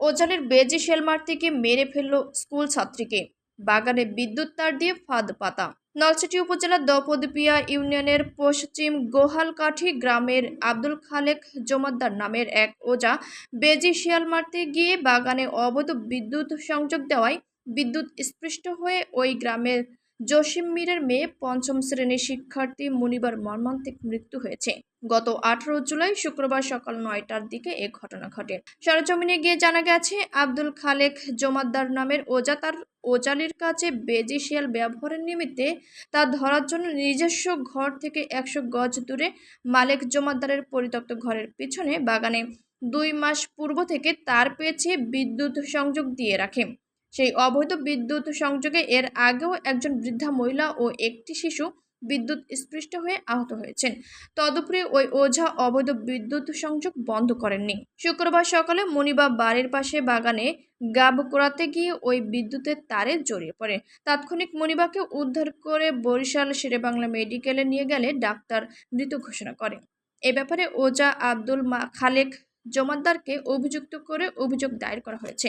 ওজানের বেজি শেল মারতে মেরে ফেলল স্কুল ছাত্রীকে। বাগানে বিদ্যুৎ তার দিয়ে ফাঁদ পাতা। নলছিটি উপজেলার দপদপিয়া ইউনিয়নের পশ্চিম গোহালকাঠি গ্রামের আব্দুল খালেক জমাদ্দার নামের এক ওজা বেজি শিয়াল মারতে গিয়ে বাগানে অবৈধ বিদ্যুৎ সংযোগ দেওয়ায় বিদ্যুৎ স্পৃষ্ট হয়ে ওই গ্রামের জসিম মীরের মেয়ে পঞ্চম শ্রেণির শিক্ষার্থী মুনিবার মর্মান্তিক মৃত্যু হয়েছে। গত আঠারো জুলাই শুক্রবার সকাল নয়টার দিকে এ ঘটনা ঘটে। সরজমিনে গিয়ে জানা গেছে, আব্দুল খালেক জমাদ্দার নামের ওজা তার ওজালির কাছে বেজি শিয়াল ব্যবহারের নিমিত্তে তা ধরার জন্য নিজস্ব ঘর থেকে একশো গজ দূরে মালেক জমাদ্দারের পরিত্যক্ত ঘরের পিছনে বাগানে দুই মাস পূর্ব থেকে তার পেয়েছে বিদ্যুৎ সংযোগ দিয়ে রাখে। সেই অবৈধ বিদ্যুৎ সংযোগে এর আগেও একজন বৃদ্ধা মহিলা ও একটি শিশু বিদ্যুৎ স্পৃষ্ট হয়ে আহত হয়েছেন। তদুপরি ওই ওঝা অবৈধ বিদ্যুৎ সংযোগ বন্ধ করেননি। শুক্রবার সকালে মনিবা বাড়ির পাশে বাগানে গাব করাতে গিয়ে ওই বিদ্যুতের তারে জড়িয়ে পড়ে। তাৎক্ষণিক মনিবাকে উদ্ধার করে বরিশাল শেরেবাংলা মেডিকেলে নিয়ে গেলে ডাক্তার মৃত ঘোষণা করে এ ব্যাপারে ওজা আব্দুল মা, খালেক জমাদ্দারকে অভিযুক্ত করে অভিযোগ দায়ের করা হয়েছে।